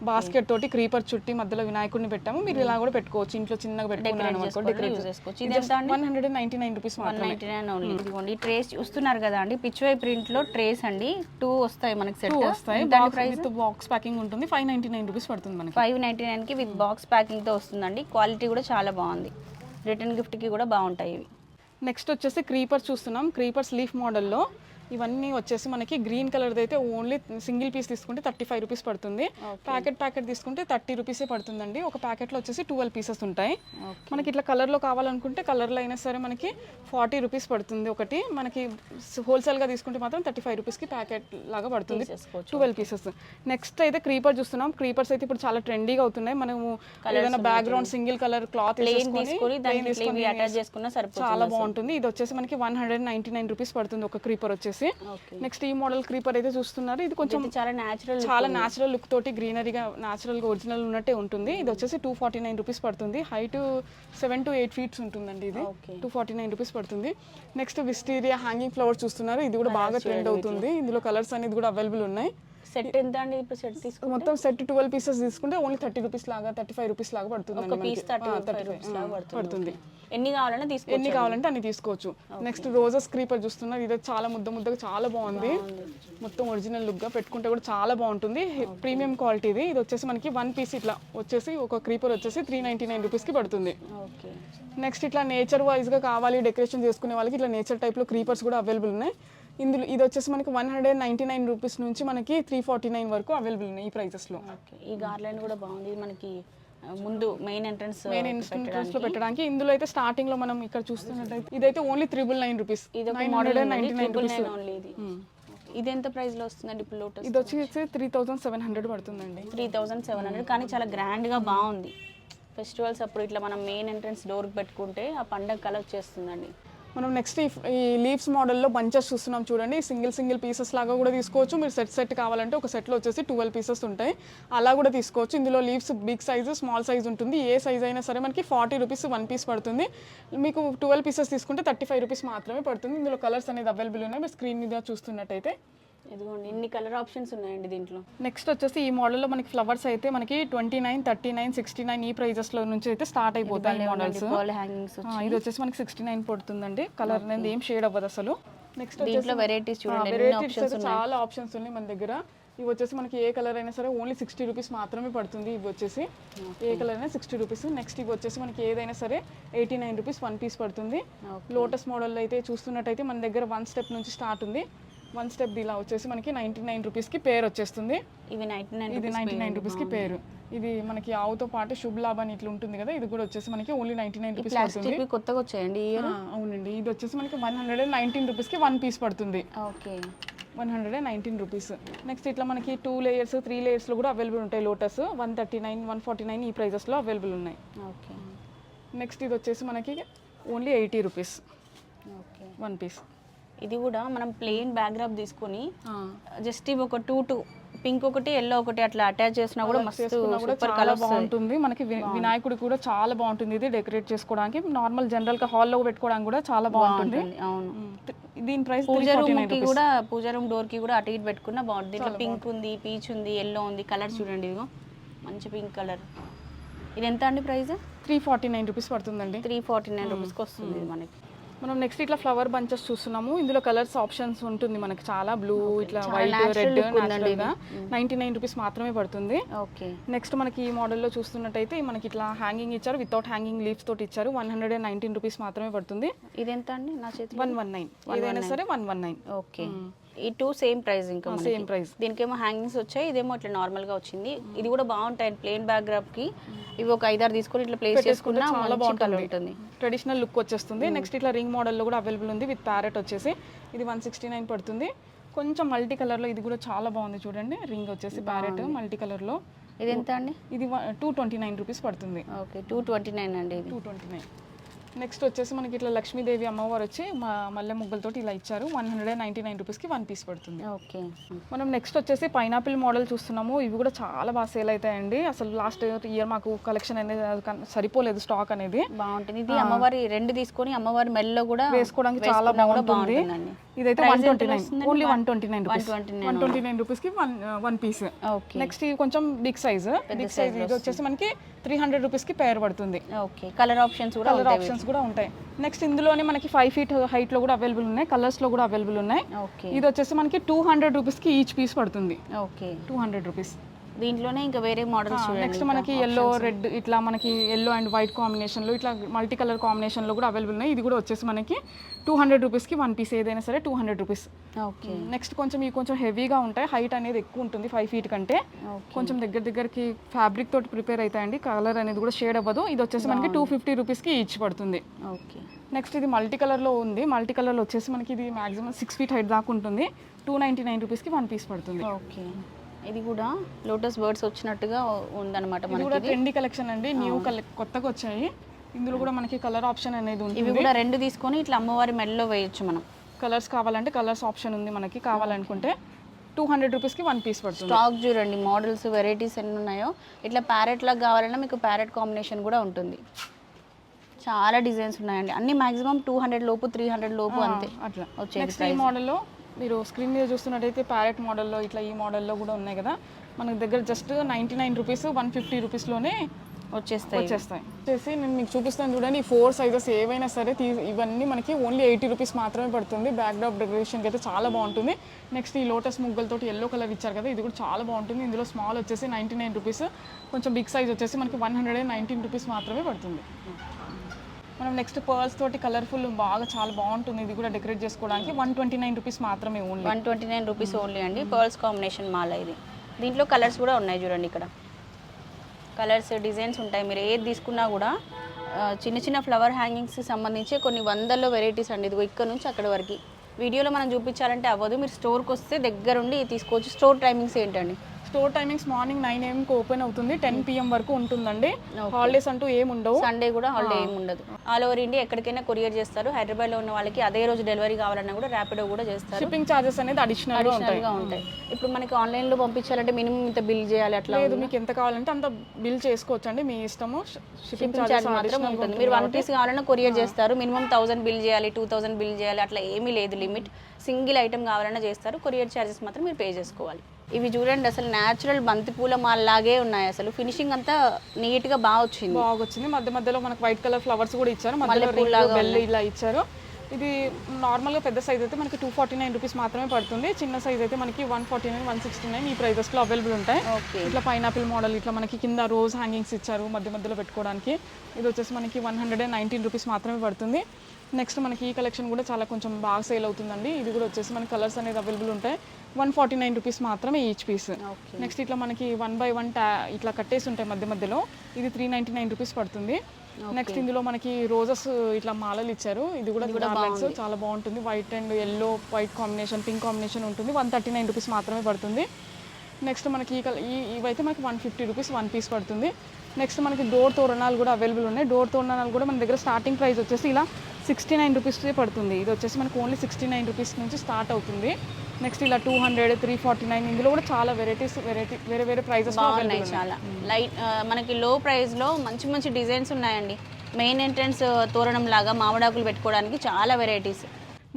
B: బాస్కెట్ తోటి క్రీపర్ చుట్టి మధ్యలో వినాయకుడిని పెట్టాము. మీరు ఇలా కూడా పెట్టుకోవచ్చు. ఇంట్లో చిన్నగా పెట్టుకున్నాను one hundred ninety nine rupees
A: one ninety nine only ఇదిగోండి ట్రేస్ చూస్తున్నారు కదా అండి. పిచ్వై ప్రింట్లో ట్రేస్ అండి. టూ వస్తాయి మనకి సెట్
B: వస్తాయి.
A: దాని ప్రైస్
B: బాక్స్ ప్యాకింగ్ ఉంటుంది. ఫైవ్ నైన్టీ నైన్ రూపీస్ పడుతుంది మనకి.
A: ఫైవ్ నైన్టీ నైన్కి విత్ బాక్స్ ప్యాకింగ్తో వస్తుందండి. క్వాలిటీ కూడా చాలా బాగుంది. రిటర్న్ గిఫ్ట్కి కూడా బాగుంటాయి ఇవి.
B: నెక్స్ట్ వచ్చేసి క్రీపర్స్ చూస్తున్నాం. క్రీపర్స్ లీఫ్ మోడల్లో ఇవన్నీ వచ్చేసి మనకి గ్రీన్ కలర్ది అయితే ఓన్లీ సింగిల్ పీస్ తీసుకుంటే థర్టీ ఫైవ్ రూపీస్ పడుతుంది. ప్యాకెట్ ప్యాకెట్ తీసుకుంటే థర్టీ రూపీసే పడుతుందండి. ఒక ప్యాకెట్లో వచ్చేసి ట్వెల్వ్ పీసెస్ ఉంటాయి. మనకి ఇట్లా కలర్లో కావాలనుకుంటే కలర్లో అయినా సరే మనకి ఫార్టీ రూపీస్ పడుతుంది ఒకటి. మనకి హోల్సేల్గా తీసుకుంటే మాత్రం థర్టీ ఫైవ్ రూపీస్కి ప్యాకెట్ లాగా పడుతుంది. Twelve pieces. నెక్స్ట్ అయితే క్రీపర్ చూస్తున్నాం. క్రీపర్స్ అయితే ఇప్పుడు చాలా ట్రెండీగా అవుతున్నాయి. మనము ఏదైనా బ్యాక్గ్రౌండ్ సింగిల్ కలర్ క్లాత్ చాలా బాగుంటుంది. ఇది వచ్చేసి మనకి one hundred ninety nine rupees పడుతుంది ఒక క్రీపర్ వచ్చేసి.
A: ఓకే.
B: నెక్స్ట్ ఈ మోడల్ క్రీపర్ అయితే చూస్తున్నారు. ఇది కొంచెం
A: చాలా న్యాచురల్
B: చాలా న్యాచురల్ లుక్ తోటి గ్రీనరీగా న్యాచురల్గా ఒరిజినల్ ఉన్నట్టే ఉంటుంది. ఇది వచ్చేసి టూ ఫార్టీ నైన్ రూపీస్ పడుతుంది. Height seven to eight feets ఉంటుందండి ఇది. టూ ఫార్టీ నైన్ రూపీస్ పడుతుంది. నెక్స్ట్ విస్టీరియా హ్యాంగింగ్ ఫ్లవర్స్ చూస్తున్నారు. ఇది కూడా బాగా ట్రెండ్ అవుతుంది. ఇందులో కలర్స్ అనేది కూడా అవైలబుల్ ఉన్నాయి.
A: సెట్ ఎంత అండి ఇప్పుడు సెట్ తీసుకుంటే?
B: మొత్తం సెట్ ట్వెల్వ్ పీసెస్ తీసుకుంటే ఓన్లీ థర్టీ రూపీస్ లాగా థర్టీ ఫైవ్ రూపీస్ లాగా పడుతుంది
A: ఒక పీస్ థర్టీ రూపీస్ లాగా పడుతుంది. ఎన్ని కావాలన్నా తీసుకోవచ్చు
B: ఎన్ని కావాలంటే అన్ని తీసుకోవచ్చు. నెక్స్ట్ రోజెస్ క్రీపర్ చూస్తున్నారు. ఇది చాలా ముద్ద ముద్దగా చాలా బాగుంది. మొత్తం ఒరిజినల్ లుక్గా పెట్టుకుంటే కూడా చాలా బాగుంటుంది. ప్రీమియం క్వాలిటీ ఇది. ఇది వచ్చేసి మనకి వన్ పీస్ ఇట్లా వచ్చేసి ఒక క్రీపర్ వచ్చేసి త్రీ నైన్టీ నైన్ రూపీస్కి పడుతుంది. నెక్స్ట్ ఇట్లా నేచర్ వైజ్గా కావాలి డెకరేషన్ చేసుకునే వాళ్ళకి ఇట్లా నేచర్ టైప్లో క్రీపర్స్ కూడా అవైలబుల్ ఉన్నాయి. ఇందులో ఇది వచ్చేసి మనకి one hundred ninety nine rupees నుంచి మనకి త్రీ ఫార్టీ నైన్ వరకు అవైలబుల్ ఉన్నాయి ఈ ప్రైజెస్లో
A: ఓకే ఈ గార్లెండ్ కూడా బాగుంది. మనకి ముందు మెయిన్ ఎంట్రన్స్
B: మెయిన్ ఇన్స్ట్రుమెంట్స్లో పెట్టడానికి. ఇందులో అయితే స్టార్టింగ్లో మనం ఇక్కడ చూస్తున్నట్టయితే ఇదైతే ఓన్లీ త్రిబుల్ నైన్ రూపీస్
A: ఇది model
B: ninety nine rupees
A: only ఇది. ఎంత ప్రైస్లో వస్తుందండి ఇప్పుడు లోటస్
B: ఇది వచ్చేసి త్రీ థౌసండ్ సెవెన్ హండ్రెడ్ పడుతుందండి.
A: త్రీ థౌజండ్ సెవెన్ హండ్రెడ్ కానీ చాలా గ్రాండ్గా బాగుంది. ఫెస్టివల్స్ అప్పుడు ఇట్లా మనం మెయిన్ ఎంట్రన్స్ డోర్ పెట్టుకుంటే ఆ పండగ కలర్ వచ్చేస్తుందండి.
B: మనం నెక్స్ట్ ఈ లీవ్స్ మోడల్లో బంచెస్ చూస్తున్నాం చూడండి. సింగిల్ సింగిల్ పీసెస్ లాగా కూడా తీసుకోవచ్చు. మీరు సెట్ సెట్ కావాలంటే ఒక సెట్లో వచ్చేసి ట్వెల్వ్ పీసెస్ ఉంటాయి. అలా కూడా తీసుకోవచ్చు. ఇందులో leaves big size small size ఉంటుంది. ఏ సైజ్ అయినా సరే మనకి ఫార్టీ రూపీస్ వన్ పీస్ పడుతుంది. మీకు ట్వెల్వ్ పీసెస్ తీసుకుంటే థర్టీ ఫైవ్ రూపీస్ మాత్రమే పడుతుంది. ఇందులో కలర్స్ అనేది అవైలబుల్ ఉన్నాయి. మీరు స్క్రీన్ మీద చూస్తున్నట్టయితే.
A: ఇదిగోండి ఇన్ని కలర్ ఆప్షన్స్ ఉన్నాయండి దీంట్లో.
B: నెక్స్ట్ వచ్చేసి ఈ మోడల్లో మనకి ఫ్లవర్స్ అయితే మనకి twenty nine thirty nine sixty nine ఈ ప్రైజెస్లో నుంచి అయితే స్టార్ట్ అయిపోతాయి మోడల్స్
A: హ్యాంగింగ్స్
B: ఇది వచ్చేసి మనకి సిక్స్టీ నైన్ పడుతుందండి కలర్ అనేది ఏం షేడ్ అవ్వదు అసలు. నెక్స్ట్
A: దీంట్లో వెరైటీస్ చూడండి
B: వెరైటీస్ చాలా ఆప్షన్స్ ఉన్నాయి మన దగ్గర. ఇవి వచ్చేసి మనకి ఏ కలర్ అయినా సరే ఓన్లీ సిక్స్టీ రూపీస్ మాత్రమే పడుతుంది ఇవి వచ్చేసి. ఏ కలర్ అయినా సిక్స్టీ రూపీస్ నెక్స్ట్ ఇవి వచ్చేసి మనకి ఏదైనా సరే eighty nine rupees one piece పడుతుంది. లోటస్ మోడల్ అయితే చూస్తున్నట్టయితే మన దగ్గర వన్ స్టెప్ నుంచి స్టార్ట్ ఉంది. వన్ స్టెప్ ఇలా వచ్చేసి మనకి నైంటీ నైన్ రూపీస్కి పేరు వచ్చేస్తుంది.
A: ఇవి నైన్టీ నైన్
B: ఇది నైంటీ నైన్ రూపీస్కి పేరు. ఇది మనకి ఆవుతో పాటు శుభ్ లాభ్ అని ఇట్లా ఉంటుంది కదా ఇది కూడా వచ్చేసి మనకి ఓన్లీ నైంటీ నైన్ రూపీస్ పడుతుంది.
A: కొత్తగా వచ్చాయండి
B: అవునండి. ఇది వచ్చేసి మనకి వన్ హండ్రెడ్ అండ్ నైన్టీన్ రూపీస్కి వన్ పీస్ పడుతుంది.
A: Okay.
B: One hundred and nineteen rupees. Next ఇట్లా మనకి టూ లేయర్స్ త్రీ లేయర్స్లో కూడా అవైలబుల్ ఉంటాయి lotus. One thirty nine one forty nine ఈ ప్రైజెస్లో అవైలబుల్ ఉన్నాయి.
A: ఓకే.
B: నెక్స్ట్ ఇది వచ్చేసి మనకి only eighty rupees.
A: Okay.
B: One piece.
A: ఇది కూడా మనం ప్లెయిన్ బ్యాక్గ్రాప్ తీసుకొని జస్ట్ ఇవి ఒక టూ టూ పింక్ ఒకటి ఎల్లో ఒకటి అట్లా అటాచ్ చేసినా కూడా మస్తు
B: చాలా
A: కలర్
B: బాగుంటుంది. మనకి వినాయకుడి కూడా చాలా బాగుంటుంది ఇది డెకరేట్ చేసుకోవడానికి. నార్మల్ జనరల్గా హాల్లో పెట్టుకోవడానికి కూడా చాలా బాగుంటుంది.
A: అవును.
B: మ్మ్. దీని ప్రైస్
A: పూజ రూమ్కి కూడా పూజ రూమ్ డోర్కి కూడా అటు ఇటు పెట్టుకున్నా బాగుంటుంది. దీంట్లో పింక్ ఉంది పీచ్ ఉంది ఎల్లో ఉంది కలర్ చూడండి ఇదిగో. మంచి పింక్ కలర్ ఇది ఎంత అండి price
B: three forty nine rupees పడుతుందండి
A: త్రీ ఫార్టీ నైన్ రూపీస్కి వస్తుంది మనకి.
B: మనం నెక్స్ట్ ఇట్లా ఫ్లవర్ బంచెస్ చూస్తున్నాము. ఇందులో కలర్స్ ఆప్షన్స్ ఉంటుంది మనకి. చాలా బ్లూ ఇట్లా వైట్ రెడ్
A: look ఉందండి
B: గా నైంటీ నైన్ రూపీస్ మాత్రమే పడుతుంది.
A: ఓకే
B: నెక్స్ట్ మనకి ఈ మోడల్లో చూస్తున్నట్టయితే మనకి ఇట్లా హ్యాంగింగ్ ఇచ్చారు. వితౌట్ హ్యాంగింగ్ లీవ్స్ తోటి ఇచ్చారు. One hundred and nineteen rupees మాత్రమే పడుతుంది.
A: ఇది ఎంత అండి నా చేతిలో?
B: వన్ వన్ నైన్ ఏదైనా సరే వన్ వన్ నైన్
A: ఓకే ఈ టూ సేమ్ ప్రైస్ ఇంకా.
B: సేమ్ ప్రైస్
A: దీనికేమో హ్యాంగింగ్స్ వచ్చాయి ఇదేమో ఇట్లా నార్మల్గా వచ్చింది. ఇది కూడా బాగుంటాయి ప్లెయిన్ బ్యాక్గ్రాప్కి. ఇవి ఒక ఐదారు తీసుకొని ఇట్లా ప్లేస్ చేసుకున్నా
B: చాలా బాగుంటుంది.
A: ఉంటుంది.
B: ట్రెడిషనల్ లుక్ వచ్చేస్తుంది. నెక్స్ట్ ఇట్లా రింగ్ మోడల్లో కూడా అవైలబుల్ ఉంది విత్ ప్యారెట్ వచ్చేసి. ఇది వన్ సిక్స్టీ నైన్ పడుతుంది. కొంచెం మల్టీ కలర్లో ఇది కూడా చాలా బాగుంది చూడండి. రింగ్ వచ్చేసి ప్యారెట్ మల్టీ కలర్లో
A: ఇది ఎంత అండి?
B: ఇది టూ ట్వంటీ నైన్ రూపీస్ పడుతుంది.
A: ఓకే టూ ట్వంటీ నైన్ అండి
B: టూ ట్వంటీ నైన్ నెక్స్ట్ వచ్చేసి మనకి ఇట్లా లక్ష్మీదేవి అమ్మవారు వచ్చి మా మల్లె ముగ్గులతోటి ఇలా ఇచ్చారు. One hundred and ninety nine రూపీస్కి వన్ పీస్ పడుతుంది.
A: ఓకే.
B: మనం నెక్స్ట్ వచ్చేసి పైనాపిల్ మోడల్ చూస్తున్నాము. ఇవి కూడా చాలా బాగా సేల్ అవుతాయండి. అసలు లాస్ట్ ఇయర్ మాకు కలెక్షన్ అనేది సరిపోలేదు స్టాక్ అనేది.
A: బాగుంటుంది. ఇది అమ్మవారి రెండు తీసుకొని అమ్మవారి మెల్లో కూడా
B: వేసుకోవడానికి చాలా బాగుంటుంది. ఇదైతే one twenty nine only one twenty nine rupees
A: 129
B: one twenty nine రూపీస్కి వన్ వన్ పీస్ నెక్స్ట్ ఇది కొంచెం బిగ్ సైజ్ బిగ్ సైజ్ ఇది వచ్చేసి మనకి త్రీ హండ్రెడ్ రూపీస్కి పేర్ పడుతుంది.
A: ఓకే కలర్ ఆప్షన్స్ కూడా
B: కలర్ ఆప్షన్స్ కూడా ఉంటాయి. నెక్స్ట్ ఇందులోనే మనకి ఫైవ్ ఫీట్ హైట్లో కూడా అవైలబుల్ ఉన్నాయి. కలర్స్లో కూడా అవైలబుల్ ఉన్నాయి. ఇది వచ్చేసి మనకి టూ హండ్రెడ్ రూపీస్కి ఈచ్ పీస్ పడుతుంది.
A: ఓకే
B: టూ హండ్రెడ్ రూపీస్
A: దీంట్లోనే ఇంకా వేరే మోడల్స్
B: నెక్స్ట్ మనకి ఎల్లో రెడ్ ఇట్లా మనకి ఎల్లో అండ్ వైట్ కాంబినేషన్లో ఇట్లా మల్టీ కలర్ కాంబినేషన్లో కూడా అవైలబుల్ ఉన్నాయి. ఇది కూడా వచ్చేసి మనకి టూ హండ్రెడ్ రూపీస్కి వన్ పీస్ ఏదైనా సరే two hundred rupees
A: okay.
B: Next కొంచెం ఇవి కొంచెం హెవీగా ఉంటాయి. హైట్ అనేది ఎక్కువ ఉంటుంది ఫైవ్ ఫీట్ కంటే. కొంచెం దగ్గర దగ్గరికి ఫ్యాబ్రిక్ తోటి ప్రిపేర్ అవుతాయండి. కలర్ అనేది కూడా షేడ్ అవ్వదు. ఇది వచ్చేసి మనకి టూ ఫిఫ్టీ రూపీస్కి ఈచ్ పడుతుంది.
A: ఓకే.
B: నెక్స్ట్ ఇది మల్టీ కలర్లో ఉంది. మల్టీ కలర్లో వచ్చేసి మనకి ఇది మాక్సిమం సిక్స్ ఫీట్ హైట్ దాకా ఉంటుంది. టూ నైంటీ నైన్ రూపీస్కి వన్ పీస్ పడుతుంది.
A: ఓకే. ఇది కూడా లోటస్ బర్డ్స్ వచ్చినట్టుగా ఉందన్నమాట
B: ఇది
A: మనకి
B: కూడా ట్రెండీ కలెక్షన్ అండి. న్యూ కలెక్ కొత్తగా వచ్చాయి. ఇందులో కూడా మనకి కలర్ ఆప్షన్ అనేది
A: ఇవి
B: ఉంటుంది
A: కూడా రెండు తీసుకొని ఇట్లా అమ్మవారి మెల్లో వేయొచ్చు మనం.
B: కలర్స్ కావాలంటే కలర్స్ ఆప్షన్ ఉంది మనకి. కావాలనుకుంటే టూ హండ్రెడ్ రూపీస్కి వన్ పీస్ పడుతుంది.
A: స్టాక్ చూడండి మోడల్స్ వెరైటీస్ ఎన్ని ఉన్నాయో. ఇట్లా ప్యారెట్ లాగా కావాలన్నా మీకు ప్యారెట్ కాంబినేషన్ కూడా ఉంటుంది. చాలా డిజైన్స్ ఉన్నాయండి. అన్ని మాక్సిమం టూ హండ్రెడ్ లోపు త్రీ హండ్రెడ్ లోపు అంతే
B: అట్లా.
A: వచ్చేది
B: నెక్స్ట్ ఈ మోడల్లో మీరు స్క్రీన్ మీద చూస్తున్నట్టయితే ప్యారెట్ మోడల్లో ఇట్లా ఈ మోడల్లో కూడా ఉన్నాయి కదా. మనకి దగ్గర just ninety nine rupees one fifty రూపీస్లోనే
A: వచ్చేస్తాయి.
B: వచ్చేస్తాయి. వచ్చేసి నేను మీకు చూపిస్తాను చూడండి ఈ ఫోర్ సైజెస్ ఏవైనా సరే ఇవన్నీ మనకి ఓన్లీ ఎయిటీ రూపీస్ మాత్రమే పడుతుంది. బ్యాక్ డ్రాప్ డెకరేషన్కి అయితే చాలా బాగుంటుంది. నెక్స్ట్ ఈ లోటస్ ముగ్గలతో ఎల్లో కలర్ ఇచ్చారు కదా ఇది కూడా చాలా బాగుంటుంది. ఇందులో స్మాల్ వచ్చేసి నైంటీ నైన్ రూపీస్ కొంచెం బిగ్ సైజ్ వచ్చేసి మనకి one hundred and nineteen rupees మాత్రమే పడుతుంది. మనం నెక్స్ట్ పర్ల్స్ తోటి కలర్ఫుల్ బాగా చాలా బాగుంటుంది. ఇది కూడా డెకరేట్ చేసుకోవడానికి వన్ ట్వంటీ నైన్ రూపీస్ మాత్రమే only
A: one twenty nine rupees only అండి. పర్ల్స్ కాంబినేషన్ మాల ఇది. దీంట్లో కలర్స్ కూడా ఉన్నాయి చూడండి ఇక్కడ. కలర్స్ డిజైన్స్ ఉంటాయి. మీరు ఏది తీసుకున్నా కూడా చిన్న చిన్న ఫ్లవర్ హ్యాంగింగ్స్కి సంబంధించి కొన్ని వందల్లో వెరైటీస్ అండి. ఇదిగో ఇక్కడ నుంచి అక్కడ వరకు. వీడియోలో మనం చూపించాలంటే అవ్వదు. మీరు స్టోర్కి వస్తే దగ్గరుండి తీసుకోవచ్చు. స్టోర్ టైమింగ్స్ ఏంటండి?
B: స్టోర్ టైమింగ్స్ మార్నింగ్ నైన్ ఏఎంకి ఓపెన్ అవుతుంది టెన్ పిఎం వరకు ఉంటుందండి. హాలిడేస్ అంటూ ఏమి ఉండవు.
A: సండే కూడా హాలిడే ఏమి ఉండదు. ఆల్ ఓవర్ ఇండియా ఎక్కడికైనా కొరియర్ చేస్తారు. హైదరాబాద్లో ఉన్న వాళ్ళకి అదే రోజు డెలివరీ కావాలన్నా కూడా ర్యాపిడో కూడా చేస్తారు.
B: షిప్పింగ్ ఛార్జెస్ అనేది
A: అడిషనల్గా ఉంటాయి. ఇప్పుడు మనకి ఆన్లైన్లో పంపించాలంటే మినిమం ఇంత బిల్ చేయాలి అట్లా
B: లేదు మీకు ఎంత కావాలంటే అంత బిల్ చేసుకోవచ్చు అండి మీ ఇష్టము. షిప్పింగ్ ఛార్జెస్
A: మాత్రం ఉంటుంది. మీరు వన్ పీస్ కావాలన్నా కొరియర్ చేస్తారు. మినిమం థౌసండ్ బిల్ చేయాలి టూ థౌసండ్ బిల్ చేయాలి అట్లా ఏమీ లేదు లిమిట్. సింగిల్ ఐటమ్ కావాలన్నా చేస్తారు. కొరియర్ ఛార్జెస్ మాత్రం మీరు పే చేసుకోవాలి. ఇవి చూడండి అసలు న్యాచురల్ బంతి పూల మాల్లాగే ఉన్నాయి. అసలు ఫినిషింగ్ అంతా నీట్గా బాగా వచ్చింది.
B: బాగా వచ్చింది మధ్య మధ్యలో మనకు వైట్ కలర్ ఫ్లవర్స్ కూడా ఇచ్చారు. మధ్యలో బెల్ ఇలా ఇచ్చారు. ఇది నార్మల్గా పెద్ద సైజ్ అయితే మనకి టూ ఫార్టీ నైన్ రూపీస్ మాత్రమే పడుతుంది. చిన్న సైజ్ అయితే మనకి one forty nine one sixty nine ఈ ప్రైజెస్లో అవైలబుల్ ఉంటాయి. ఇట్లా పైనాపిల్ మోడల్ ఇట్లా మనకి కింద రోజ్ హ్యాంగింగ్స్ ఇచ్చారు మధ్య మధ్యలో పెట్టుకోవడానికి. ఇది వచ్చేసి మనకి one hundred and nineteen rupees మాత్రమే పడుతుంది. నెక్స్ట్ మనకి ఈ కలెక్షన్ కూడా చాలా కొంచెం బాగా సేల్ అవుతుందండి. ఇది కూడా వచ్చేసి మనకి కలర్స్ అనేది అవైలబుల్ ఉంటాయి. వన్ ఫార్టీ నైన్ రూపీస్ మాత్రమే ఈచ్ పీస్ నెక్స్ట్ ఇట్లా మనకి వన్ బై వన్ ట్యా ఇట్లా కట్టేసి ఉంటాయి మధ్య మధ్యలో. ఇది త్రీ నైంటీ నైన్ రూపీస్ పడుతుంది. నెక్స్ట్ ఇందులో మనకి రోజెస్ ఇట్లా మాలలు ఇచ్చారు. ఇది కూడా గార్లెట్స్ చాలా బాగుంటుంది. White and yellow white combination pink combination ఉంటుంది. వన్ థర్టీ నైన్ రూపీస్ మాత్రమే పడుతుంది. నెక్స్ట్ మనకి ఈ కల- ఈ ఇవైతే మనకి one fifty rupees one piece పడుతుంది. నెక్స్ట్ మనకి డోర్ తోరణాలు కూడా అవైలబుల్ ఉన్నాయి. డోర్ తోరణాలు కూడా మన దగ్గర స్టార్టింగ్ ప్రైస్ వచ్చేసి ఇలా సిక్స్టీ నైన్ రూపీస్ పడుతుంది. ఇది వచ్చేసి మనకి ఓన్లీ సిక్స్టీ నైన్ రూపీస్ నుంచి స్టార్ట్ అవుతుంది. నెక్స్ట్ ఇలా two hundred three forty nine ఇందులో కూడా చాలా వెరైటీస్ వెరైటీ వేరే వేరే ప్రైజెస్
A: బాగున్నాయి చాలా. లైట్ మనకి లో ప్రైస్లో మంచి మంచి డిజైన్స్ ఉన్నాయండి. మెయిన్ ఎంట్రన్స్ తోరణం లాగా మామిడాకులు పెట్టుకోవడానికి చాలా వెరైటీస్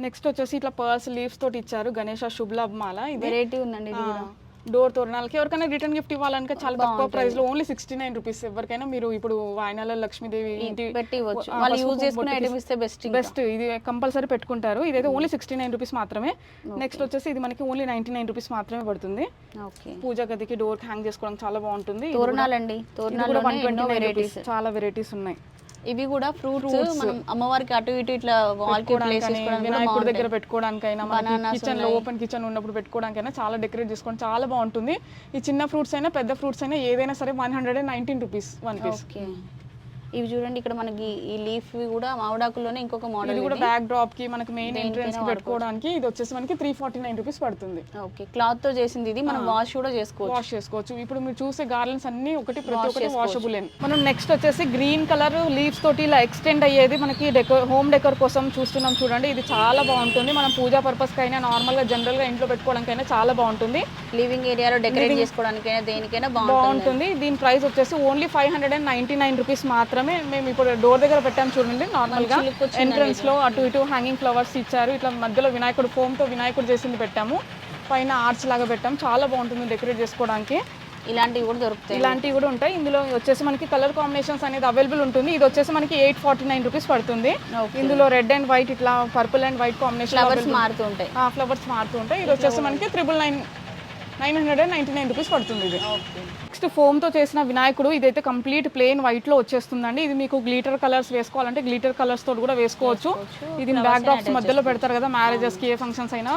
B: నెక్స్ట్ వచ్చేసి ఇట్లా పర్స్ లీవ్స్ తోటి ఇచ్చారు గణేష శుభ్లాభ్ మాల ఇది
A: వెరైటీ ఉందండి
B: డోర్ తోరణాలకి ఎవరికైనా రిటర్న్ గిఫ్ట్ ఇవ్వాలనుక చాలా తక్కువ ప్రైస్లో ఓన్లీ సిక్స్టీ నైన్ రూపీస్. ఎవరికైనా మీరు ఇప్పుడు వాయనాల లక్ష్మీదేవి ఇంటి
A: బెస్ట్
B: బెస్ట్. ఇది కంపల్సరీ పెట్టుకుంటారు. ఇదైతే ఓన్లీ సిక్స్టీ నైన్ రూపీస్ మాత్రమే. నెక్స్ట్ వచ్చేసి ఇది మనకి ఓన్లీ నైన్టీ నైన్ రూపీస్ మాత్రమే పడుతుంది. పూజా గదికి డోర్ హ్యాంగ్ చేసుకోవడానికి చాలా బాగుంటుంది.
A: తోరణాలండి.
B: చాలా వెరైటీస్ ఉన్నాయి.
A: ఇవి కూడా ఫ్రూట్స్ మనం అమ్మవారికి అటు ఇటు ఇట్లా వాల్కి ప్లేస్
B: పెట్టుకోవడానికని,
A: చేసుకోవడానికి కూడా
B: వినాయకుడి దగ్గర పెట్టుకోవడానికైనా కిచెన్లో ఓపెన్ కిచెన్ ఉన్నప్పుడు పెట్టుకోవడానికైనా చాలా డెకరేట్ చేసుకోవడం చాలా బాగుంటుంది. ఈ చిన్న ఫ్రూట్స్ అయినా పెద్ద ఫ్రూట్స్ అయినా ఏదైనా సరే one hundred and nineteen rupees one piece
A: ఇవి చూడండి ఇక్కడ మనకి ఈ లీఫ్ కూడా మామిడాకుల్లోనే ఇంకొక
B: ఇది
A: మోడల్
B: కూడా బ్యాక్ డ్రాప్కి మనకి మెయిన్ ఎంట్రన్స్కి పెట్టుకోవడానికి ఇది వచ్చేసి మనకి త్రీ ఫార్టీ నైన్ రూపీస్ పడుతుంది.
A: ఓకే క్లాత్తో చేసింది ఇది మనం వాష్ కూడా చేసుకోవచ్చు.
B: వాష్ చేసుకోవచ్చు. ఇప్పుడు మీరు చూసే గార్లెన్స్ అన్ని ఒకటి ప్రతి ఒక్కటి వాషబుల్ మనం నెక్స్ట్ వచ్చేసి గ్రీన్ కలర్ లీవ్స్ తోటి ఇలా ఎక్స్టెండ్ అయ్యేది మనకి డెకో హోమ్ డెకర్ కోసం చూస్తున్నాం చూడండి. ఇది చాలా బాగుంటుంది. మనం పూజా పర్పస్ కైనా నార్మల్గా జనరల్గా ఇంట్లో పెట్టుకోవడానికైనా చాలా బాగుంటుంది.
A: లివింగ్ ఏరియాలో డెకరేట్ చేసుకోవడానికైనా దేనికైనా బాగుంటుంది.
B: దీని ప్రైస్ వచ్చేసి only five hundred and ninety nine rupees మాత్రమే మేము ఇప్పుడు డోర్ దగ్గర పెట్టాం చూడండి నార్మల్గా
A: look వచ్చిందండి
B: ఎంట్రన్స్లో అటు ఇటు హ్యాంగింగ్ ఫ్లవర్స్ ఇచ్చారు. ఇట్లా మధ్యలో వినాయకుడు ఫోమ్తో వినాయకుడు చేసింది పెట్టాము. పైన ఆర్చ్ లాగా పెట్టాం. చాలా బాగుంటుంది డెకరేట్ చేసుకోవడానికి.
A: ఇలాంటివి కూడా దొరుకుతాయి.
B: ఇలాంటివి కూడా ఉంటాయి. ఇందులో వచ్చేసి మనకి కలర్ కాంబినేషన్స్ అనేది అవైలబుల్ ఉంటుంది. ఇది వచ్చేసి మనకి ఎయిట్ ఫార్టీ నైన్ రూపీస్ పడుతుంది. ఇందులో రెడ్ అండ్ వైట్ ఇట్లా purple and white combination
A: flowers మారుతూ ఉంటాయి.
B: ఫ్లవర్స్ మారుతూ ఉంటాయి. ఇది వచ్చేసి మనకి triple nine nine hundred and ninety nine rupees పడుతుంది ఇది. నెక్స్ట్ ఫోమ్తో చేసిన వినాయకుడు ఇదైతే కంప్లీట్ ప్లెయిన్ వైట్లో వచ్చేస్తుందండి. ఇది మీకు గ్లీటర్ కలర్స్ వేసుకోవాలంటే గ్లీటర్ కలర్స్ తోటి కూడా వేసుకోవచ్చు. ఇది బ్యాక్ డ్రాప్స్ మధ్యలో పెడతారు కదా మ్యారేజెస్కి ఏ ఫంక్షన్స్ అయినా.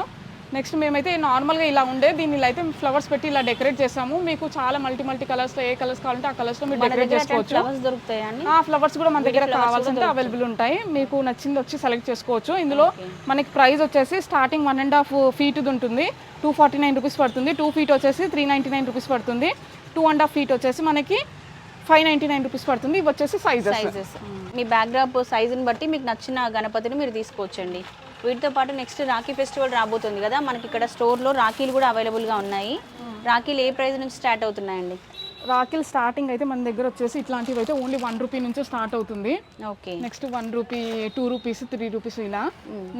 B: నెక్స్ట్ మేమైతే నార్మల్గా ఇలా ఉండే దీన్ని ఇలా అయితే ఫ్లవర్స్ పెట్టి ఇలా డెకరేట్ చేసాము. మీకు చాలా మల్టీ మల్టీ కలర్స్ ఏ కలర్స్ కావాలంటే ఆ కలర్స్లో మీరు డెకరేట్ చేసుకోవచ్చు. ఆ ఫ్లవర్స్ కూడా మన దగ్గర కావాల్సింటే అవైలబుల్ ఉంటాయి. మీకు నచ్చింది వచ్చి సెలెక్ట్ చేసుకోవచ్చు. ఇందులో మనకి ప్రైస్ వచ్చేసి starting one and half feet ఉంటుంది. టూ ఫార్టీ నైన్ రూపీస్ పడుతుంది. టూ ఫీట్ వచ్చేసి త్రీ నైంటీ నైన్ రూపీస్ పడుతుంది. టూ అండ్ హాఫ్ ఫీట్ వచ్చేసి మనకి ఫైవ్ నైంటీ నైన్ రూపీస్ పడుతుంది. ఇవి వచ్చేసి సైజెస్
A: సైజెస్ మీ బ్యాక్డ్రాప్ సైజుని బట్టి మీకు నచ్చిన గణపతిని మీరు తీసుకోవచ్చండి. వీటితో పాటు నెక్స్ట్ రాఖీ ఫెస్టివల్ రాబోతుంది కదా. మనకి ఇక్కడ స్టోర్లో రాఖీలు కూడా అవైలబుల్గా ఉన్నాయి. రాఖీలు ఏ ప్రైస్ నుంచి స్టార్ట్ అవుతున్నాయండి?
B: రాకిల్ స్టార్టింగ్ అయితే మన దగ్గర వచ్చేసి ఇట్లాంటివి అయితే ఓన్లీ వన్ రూపీ నుంచి స్టార్ట్ అవుతుంది.
A: Okay
B: next one rupee two rupees three rupees ఇలా.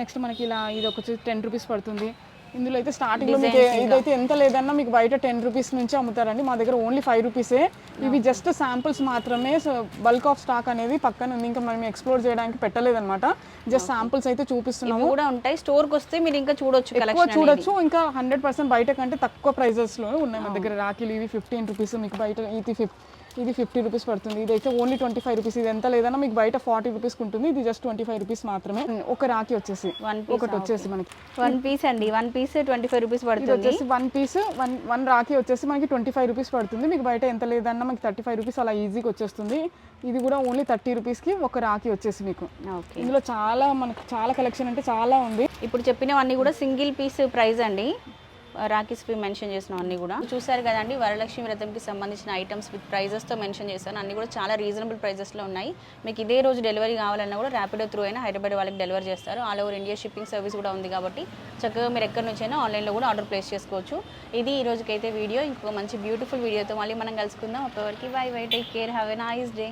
B: నెక్స్ట్ మనకి ఇలా ఇది ఒక టెన్ రూపీస్ పడుతుంది. ఇందులో అయితే స్టార్టింగ్లో మీకు ఇదైతే ఎంత లేదన్నా మీకు బయట టెన్ రూపీస్ నుంచి అమ్ముతారండి. మా దగ్గర ఓన్లీ ఫైవ్ రూపీసే ఇవి జస్ట్ శాంపుల్స్ మాత్రమే. బల్క్ ఆఫ్ స్టాక్ అనేది పక్కన ఉంది. ఇంకా మనం ఎక్స్ప్లోర్ చేయడానికి పెట్టలేదన్నమాట. జస్ట్ శాంపుల్స్ అయితే చూపిస్తున్నాము.
A: కూడా ఉంటాయి. స్టోర్కి వస్తే మీరు ఇంకా చూడొచ్చు
B: ఎక్కువ చూడొచ్చు. ఇంకా హండ్రెడ్ పర్సెంట్ బయట కంటే తక్కువ ప్రైజెస్లో ఉన్నాయి మన దగ్గర. రాఖీలు ఇవి ఫిఫ్టీన్ రూపీస్ మీకు బయట ఇది ఫిఫ్ ఇది ఫిఫ్టీ రూపీస్ పడుతుంది. ఇది అయితే ఓన్లీ ట్వంటీ ఫైవ్ రూపీస్. ఇది ఎంత లేదన్నా మీకు బయట ఫార్టీ రూపీస్ ఉంటుంది. ఇది జస్ట్ ట్వంటీ ఫైవ్ రూపీస్ మాత్రమే. ఒక రాఖీ వచ్చేసి. ఒకటి వచ్చేసి మనకి.
A: వన్ పీస్ అండి. One piece twenty five rupees పడుతుంది.
B: వచ్చేసి one piece one one rakhi వచ్చేసి మనకి ట్వంటీ ఫైవ్ రూపీస్ పడుతుంది. మీకు బయట ఎంత లేదన్నా మనకి థర్టీ ఫైవ్ రూపీస్ అలా ఈజీగా వచ్చేస్తుంది. ఇది కూడా ఓన్లీ థర్టీ రూపీస్కి ఒక రాఖీ వచ్చేసి మీకు. ఇందులో చాలా మనకు చాలా కలెక్షన్ అంటే చాలా ఉంది.
A: ఇప్పుడు చెప్పినవన్నీ కూడా సింగిల్ పీస్ ప్రైస్ అండి. రాఖీస్ మెన్షన్ చేసిన అన్ని కూడా. చూసారు కదండి వరలక్ష్మి వ్రతంకి సంబంధించిన ఐటమ్స్ విత్ ప్రైజెస్తో మెన్షన్ చేశాను. అన్ని కూడా చాలా రీజనబుల్ ప్రైజెస్లో ఉన్నాయి. మీకు ఇదే రోజు డెలివరీ కావాలన్నా కూడా ర్యాపిడో త్రూ అయినా హైదరాబాద్ వాళ్ళకి డెలివరీ చేస్తారు. All over India shipping service కూడా ఉంది కాబట్టి చక్కగా మీరు ఎక్కడి నుంచైనా ఆన్లైన్లో కూడా ఆర్డర్ ప్లేస్ చేసుకోవచ్చు. ఇది ఈ రోజుకైతే వీడియో ఇంకొక మంచి బ్యూటిఫుల్ వీడియోతో మళ్ళీ మనం కలుసుకుందాం. అప్పటివరకు bye bye take care have a nice day